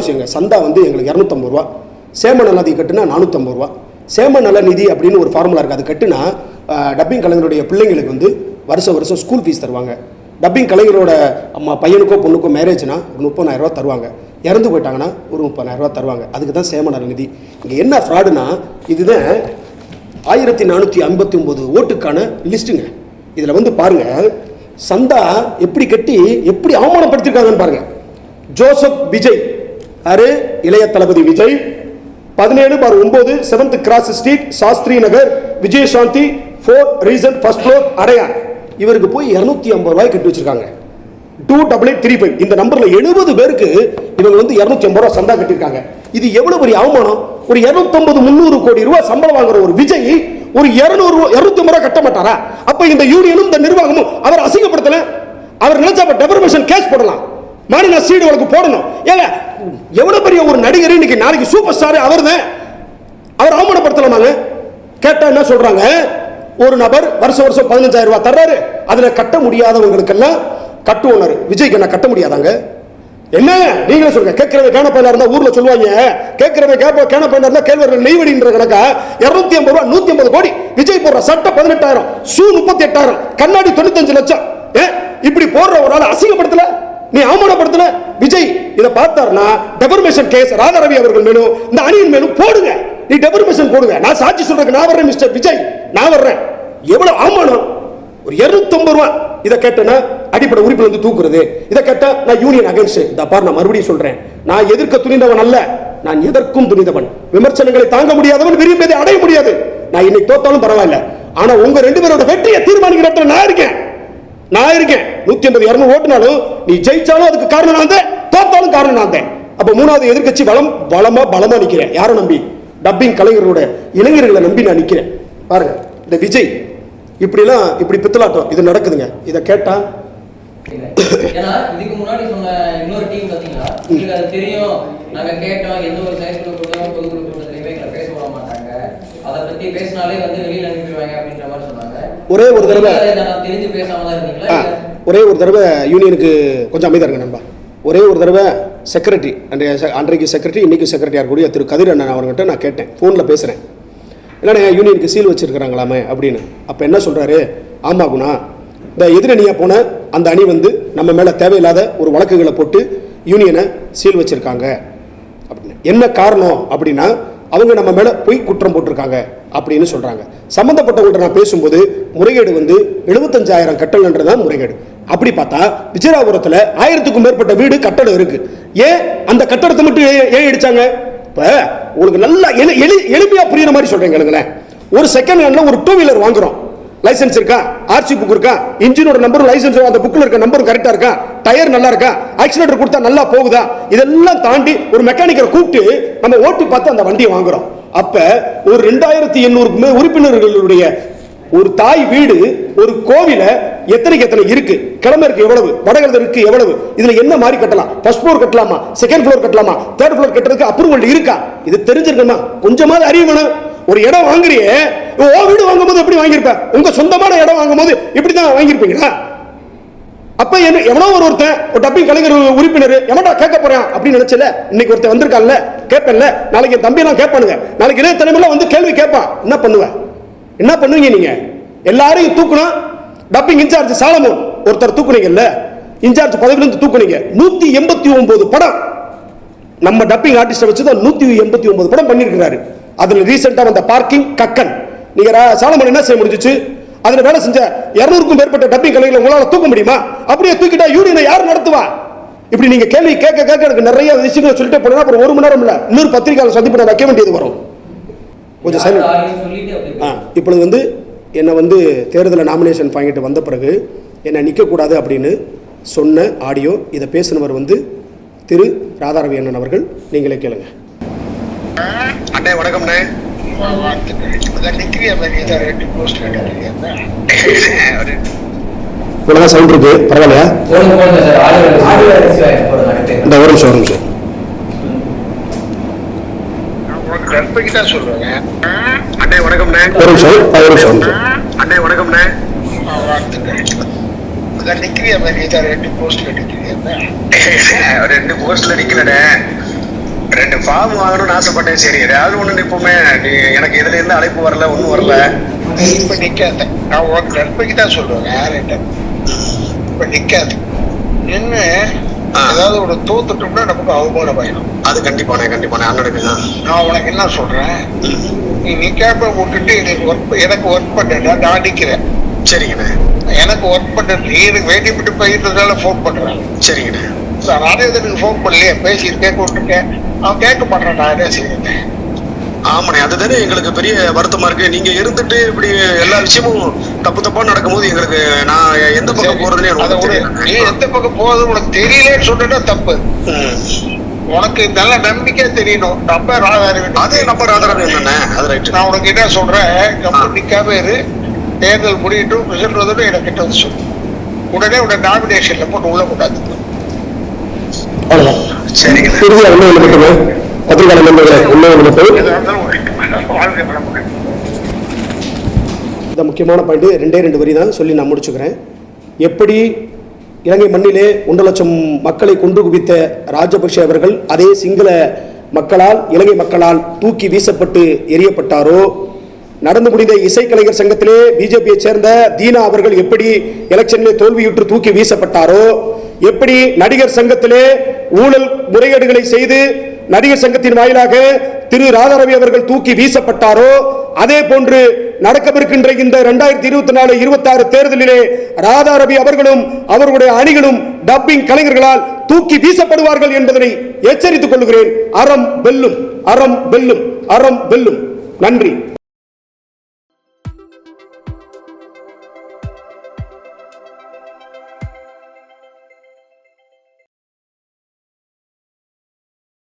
விஷயங்க. சந்தா வந்து எங்களுக்கு இரநூத்தம்பது ரூபா. சேம நலநிதி கட்டுனா நானூற்றம்பது ரூபா. சேம நலநிதி அப்படின்னு ஒரு ஃபார்முலா இருக்குது அது கட்டுனா டப்பிங் கலைஞருடைய பிள்ளைங்களுக்கு வந்து வருஷம் வருஷம் ஸ்கூல் ஃபீஸ் தருவாங்க. டப்பிங் கலைஞரோட அம்மா பையனுக்கோ பொண்ணுக்கோ மேரேஜ்னா ஒரு முப்பதாயிரம் ரூபா தருவாங்க. இறந்து போயிட்டாங்கன்னா ஒரு முப்பதாயிரம் ரூபா தருவாங்க. அதுக்கு தான் சேம நலநிதி இங்கே என்ன ஃப்ராடுனா இதுதான் ஆயிரத்தி நானூற்றி ஐம்பத்தி ஒம்பது ஓட்டுக்கான லிஸ்ட்டுங்க இதில் வந்து பாருங்க சந்தா எப்படி கட்டி எப்படி அவமானப்படுத்திருக்காங்கன்னு பாருங்க. ஜோசப் விஜய். அரு இளைய தளபதி விஜய் பதினேழு பார் ஒன்பது seventh cross street Shastri Nagar Vijayashanti four reason first floor Adyar. இவருக்கு போய் இரநூத்தி ஐம்பது ரூபாய் கட்டி வச்சிருக்காங்க. Two double eight three five இந்த நம்பர்ல எழுபது பேருக்கு இவங்க வந்து இரநூத்தி ஐம்பது ரூபா சந்தா கட்டியிருக்காங்க. இது எவ்வளவு பெரிய அவமானம்? ஒரு இருநூத்தம்பது முந்நூறு கோடி ரூபாய் சம்பளம் வாங்குற ஒரு விஜய் ஒரு இருநூறு இரநூத்தி ஐம்பது ரூபா கட்ட மாட்டாரா? அப்ப இந்த யூனியனும் இந்த நிர்வாகமும் அவர் அசிங்கப்படுத்தல? அவர் நினைச்சா டெபர்மேஷன் கேஸ் போடலாம். மாநில சீடு உனக்கு போடணும். ஏங்க எவ்வளவு பெரிய ஒரு நடிகர் இன்னைக்கு நாளைக்கு சூப்பர் ஸ்டார் அவர் தான் அவர் அவமானப்படுத்தலாமாங்க கேட்டா என்ன சொல்றாங்க? ஒரு நபர் வருஷம் வருஷம் பதினஞ்சாயிரம் ரூபாய் தர்றாரு. அதில் கட்ட முடியாதவங்களுக்கெல்லாம் கட்டுவோனாரு விஜய்க்கு என்ன கட்ட முடியாதாங்க? என்ன? நீங்களே சொல்லுங்க. கேட்கிறவன் கேன இருந்தா ஊர்ல சொல்லுவாங்க. கேட்கிறவன் கேப்ப கேன இருந்தா கேள்வர்கள் நெய்வடின்ற கணக்கா? இருநூத்தி ஐம்பது ரூபா நூத்தி ஐம்பது கோடி. விஜய் போடுற சட்டை பதினெட்டாயிரம் ஷூ முப்பத்தி எட்டாயிரம் கண்ணாடி தொண்ணூத்தஞ்சு லட்சம். ஏ இப்படி போடுற ஒரு ஆள் அசிங்கப்படுத்தல? நீ அவமானப்படுத்தின? விஜய் இதை பார்த்தார்னா டெபர்மேஷன் கேஸ் ராதாரவி அவர்கள் மேலும் இந்த அணியின் மேலும் போடுங்க. நீ டெபர்மேஷன் போடுங்க. நான் சாட்சி சொல்றேன் நான் வர்றேன் மிஸ்டர் விஜய். நான் வர்றேன். எவ்வளவு அவமானம்? ஒரு 250 ரூபா. இதை கேட்டேன்னா அடிப்படை உறுப்பினர் வந்து தூக்குறது. இதை கேட்டா நான் யூனியன் அகைன்ஸ்ட் இந்த பார் நான் மறுபடியும் சொல்றேன். நான் எதிர்க்க துணிந்தவன் அல்ல. நான் எதற்கும் துணிந்தவன். விமர்சனங்களை தாங்க முடியாதவன் விரும்பியதை அடைய முடியாது. நான் இன்னைக்கு தோத்தாலும் பரவாயில்ல. ஆனா உங்க ரெண்டு பேரோட வெற்றியை தீர்மானிக்கிற நான் இருக்கேன். நான் இருக்கேன். நூத்தி ஐம்பது இருநூறு ஓட்டுனாலும் நீ ஜெயிச்சாலும் அதுக்கு காரணம் நான் தான். தோத்தாலும் காரணம் நான் தான். அப்ப மூணாவது எதிர்க்கட்சி பலம் பலமா பலமா நிக்கிறேன். யாரை நம்பி? டப்பிங் கலைஞரோட இளைஞர்களை நம்பி நான் நிக்கிறேன். பாருங்க இந்த விஜய் இப்படிலாம் இப்படி பித்தலாட்டம் இது நடக்குதுங்க. இதை கேட்டா ஏன்னா இதுக்கு முன்னாடி சொன்ன இன்னொரு டீம் பாத்தீங்கன்னா உங்களுக்கு அது தெரியும். நாங்க கேட்டோம் எந்த ஒரு அதை பத்தி பேசினாலே வந்து வெளியில அனுப்பிடுவாங்க அப்படின்ற மாதிரி சொன்னாங்க. ஒரே ஒரு தடவை தெரிஞ்சு பேசாம தான் இருந்தீங்களா ஒரே ஒரு தடவை யூனியனுக்கு கொஞ்சம் அமைதியா இருங்க நண்பா. ஒரே ஒரு தடவை செக்ரட்டரி அன்றைய அன்றைக்கு செக்ரட்டரி இன்னைக்கு செக்ரட்டரியாக இருக்கக்கூடிய திரு கதிர் அண்ணன் அவர்கிட்ட நான் கேட்டேன். ஃபோனில் பேசுகிறேன் இல்லைண்ணே யூனியனுக்கு சீல் வச்சிருக்கிறாங்களாமே அப்படின்னு. அப்போ என்ன சொல்கிறாரு ஆமா குணா. இந்த எதிரணியாக போன அந்த அணி வந்து நம்ம மேலே தேவையில்லாத ஒரு வழக்குகளை போட்டு யூனியனை சீல் வச்சிருக்காங்க. அப்படின்னு என்ன காரணம் அப்படின்னா அவங்க நம்ம மேல பொய் குற்றம் போட்டிருக்காங்க அப்படின்னு சொல்றாங்க. சம்மந்தப்பட்டவங்கள்ட்ட நான் பேசும்போது முறைகேடு வந்து எழுபத்தஞ்சாயிரம் கட்டல்ன்றது தான் முறைகேடு. அப்படி பார்த்தா விஜயராபுரத்தில் ஆயிரத்துக்கும் மேற்பட்ட வீடு கட்டடம் இருக்கு. ஏன் அந்த கட்டடத்தை மட்டும் ஏன் இடித்தாங்க இப்போ உங்களுக்கு நல்லா எளி எளி- எளிமையா புரியுற மாதிரி சொல்றேன் ஒரு செகண்ட் ஹேண்டில் ஒரு டூ வீலர் வாங்குறோம். லைசன்ஸ் இருக்கா? ஆர்சி புக் இருக்கா? இன்ஜினோட நம்பரும் லைசன்ஸ் அந்த புக்கில் இருக்க நம்பரும் கரெக்டாக இருக்கா? டயர் நல்லா இருக்கா? ஆக்சிலேட்டர் கொடுத்தா நல்லா போகுதா? இதெல்லாம் தாண்டி ஒரு மெக்கானிக்கரை கூப்பிட்டு நம்ம ஓட்டி பார்த்து அந்த வண்டியை வாங்குறோம். அப்ப ஒரு ரெண்டாயிரத்தி எண்ணூறுக்கு உறுப்பினர்களுடைய ஒரு தாய் வீடு ஒரு கோவில எத்தனைக்கு எத்தனை இருக்கு? கிளம்பருக்கு எவ்வளவு? வடகிழக்கு எவ்வளவு? இதுல என்ன மாதிரி கட்டலாம்? ஃபர்ஸ்ட் ஃப்ளோர் கட்டலாமா? செகண்ட் ஃப்ளோர் கட்டலாமா? தேர்ட் ஃப்ளோர் கட்டுறதுக்கு அப்ரூவல் இருக்கா? இது தெரிஞ்சிருக்கணுமா? கொஞ்சமாவது அறிவு வேணும் ஒரு இடம் வாங்குறியே ஓ வீடு வாங்கும்போது எப்படி வாங்கியிருப்ப? உங்க சொந்தமான இடம் வாங்கும்போது இப்படி தான் வாங்கியிருப்பீங்களா? அப்ப என்ன எவனோ ஒரு ஒருத்தன் ஒரு டப்பிங் கலைஞர் உறுப்பினர் எவன்டா கேட்க போறான் அப்படின்னு நினைச்சல இன்னைக்கு ஒருத்தன் வந்திருக்கான்ல கேட்பேன்ல நாளைக்கு என் தம்பி எல்லாம் கேட்பானுங்க. நாளைக்கு இளைய தலைமையில வந்து கேள்வி கேட்பான். என்ன பண்ணுவேன் என்ன பண்ணுவீங்க நீங்க? எல்லாரையும் தூக்கணும். டப்பிங் இன்சார்ஜ் சாலமோன் ஒருத்தர் தூக்குனீங்கல்ல இன்சார்ஜ் பதவியில இருந்து தூக்குனீங்க. நூத்தி எண்பத்தி ஒன்பது படம். நம்ம டப்பிங் ஆர்டிஸ்ட வச்சு தான் நூத்தி எண்பத்தி ஒன்பது படம் பண்ணியிருக்கிறாரு. அதில் ரீசெண்டாக வந்த பார்க்கிங் கக்கன். நீங்கள் ரா- சாலமன் என்ன செய்ய முடிஞ்சிச்சு? அதில் வேலை செஞ்ச இரநூறுக்கும் மேற்பட்ட டப்பிங் கலைகளை உங்களால் தூக்க முடியுமா? அப்படியே தூக்கிட்டா யூனியனை யார் நடத்துவா? இப்படி நீங்கள் கேள்வி கேட்க கேட்க எனக்கு நிறைய விஷயங்களை சொல்லிட்டு போனா அப்புறம் ஒரு மணி நேரம் இல்லை இன்னொரு பத்திரிகையாளர் சந்திப்பு நான் வைக்க வேண்டியது வரும். கொஞ்சம் சரி சைலண்ட் ஆ இப்பொழுது வந்து என்னை வந்து தேர்தலில் நாமினேஷன் வாங்கிட்டு வந்த பிறகு என்னை நிற்கக்கூடாது அப்படின்னு சொன்ன ஆடியோ இதை பேசினவர் வந்து திரு ராதாரவி அண்ணன் அவர்கள். நீங்களே கேளுங்க. அண்ணே வணக்கம்ண்ணே. போஸ்ட் இவ்வளோதான் சவுண்ட் இருக்கு. பரவாயில்லையா? இந்த ஒரு நிமிஷம் ஒரு அண்ணே வணக்கம்ண்ணே. ஒரு நிமிஷம் ஒரு நிமிஷம் அண்ணே வணக்கம்ண்ணே. நிக்கிறியா மாதிரி ரெண்டு போஸ்ட்ல நிக்கிறியா ரெண்டு போஸ்ட்ல நிக்கலண்ணே. ரெண்டு ஃபார்ம் வாங்கணும்னு ஆசைப்பட்டேன். சரி ஏதாவது ஒண்ணு இப்பவுமே நீ எனக்கு இதுல இருந்து அழைப்பு வரல ஒண்ணும் வரல. இப்ப நிக்காத. நான் உனக்கு நன்மைக்கு தான் சொல்லுவேன் யார்கிட்ட? இப்ப நிக்காது. நின்னு ஏதாவது ஒரு தோத்துட்டோம்னா நமக்கு அவமானம் ஆயிடும். அது கண்டிப்பாண்ணே கண்டிப்பாண்ணே அண்ணனுக்கு நான் உனக்கு என்ன சொல்றேன்? நீ நிக்காம விட்டுட்டு எனக்கு ஒர்க் எனக்கு ஒர்க் பண்ணா நான் நிக்கிறேன் சரிங்கண்ணே. எனக்கு ஒர்க் பண்றது நீ எனக்கு வேண்டி விட்டு போயிட்டதால ஃபோன் பண்றேன். சரிங்கண்ணே. நானே எனக்கு ஃபோன் பண்ணலையே பேசியிருக்கேன் கொண்டிருக்கேன் அவன் கேட்க மாட்டேன் நான் என்ன செய்யறேன் ஆமாண்ணே அதுதானே எங்களுக்கு பெரிய வருத்தமா இருக்கு. நீங்க இருந்துட்டு இப்படி எல்லா விஷயமும் தப்பு தப்பா நடக்கும்போது எங்களுக்கு நான் எந்த பக்கம் போறதுன்னு. நீ தெரியல எந்த பக்கம் போகுது உனக்கு தெரியலன்னு சொன்னா தப்பு. உனக்கு நல்ல நம்பிக்கை தெரியணும். நம்ம ராதாரவி அது நம்ம ராதாரவி என்னண்ணே அது ரைட்டு நான் உனக்கு என்ன சொல்றேன்? கம்பெனி நிக்காம இரு. தேர்தல் முடியட்டும் ரிசல்ட் வந்து எனக்கு கிட்ட வந்து சொல்லு. உடனே உடனே நாமினேஷன்ல போட்டு உள்ள கூடாது இறுதியாக ஒன்று ஒன்று இந்த முக்கியமான பாயிண்ட் ரெண்டே ரெண்டு வரி தான் சொல்லி நான் முடிச்சுக்கிறேன். எப்படி இலங்கை மண்ணிலே ஒன்றரை லட்சம் மக்களை கொன்று குவித்த ராஜபக்ஷ அவர்கள் அதே சிங்கள மக்களால் இலங்கை மக்களால் தூக்கி வீசப்பட்டு எரியப்பட்டாரோ? நடந்து முடிந்த இசைக்கலைஞர் சங்கத்திலே பிஜேபியை சேர்ந்த தீனா அவர்கள் எப்படி எலெக்ஷனிலே தோல்வியுற்று தூக்கி வீசப்பட்டாரோ எப்படி நடிகர் சங்கத்திலே ஊழல் முறைகேடுகளை செய்து நடிகர் சங்கத்தின் வாயிலாக திரு ராதாரவி அவர்கள் தூக்கி வீசப்பட்டாரோ அதே போன்று நடக்கவிருக்கின்ற இந்த இரண்டாயிரத்தி இருபத்தி நாலு இருபத்தி ஆறு தேர்தலிலே ராதாரவி அவர்களும் அவர்களுடைய அணிகளும் டப்பிங் கலைஞர்களால் தூக்கி வீசப்படுவார்கள் என்பதனை எச்சரித்துக் கொள்கிறேன். அறம் வெல்லும் அறம் வெல்லும் அறம் வெல்லும். நன்றி.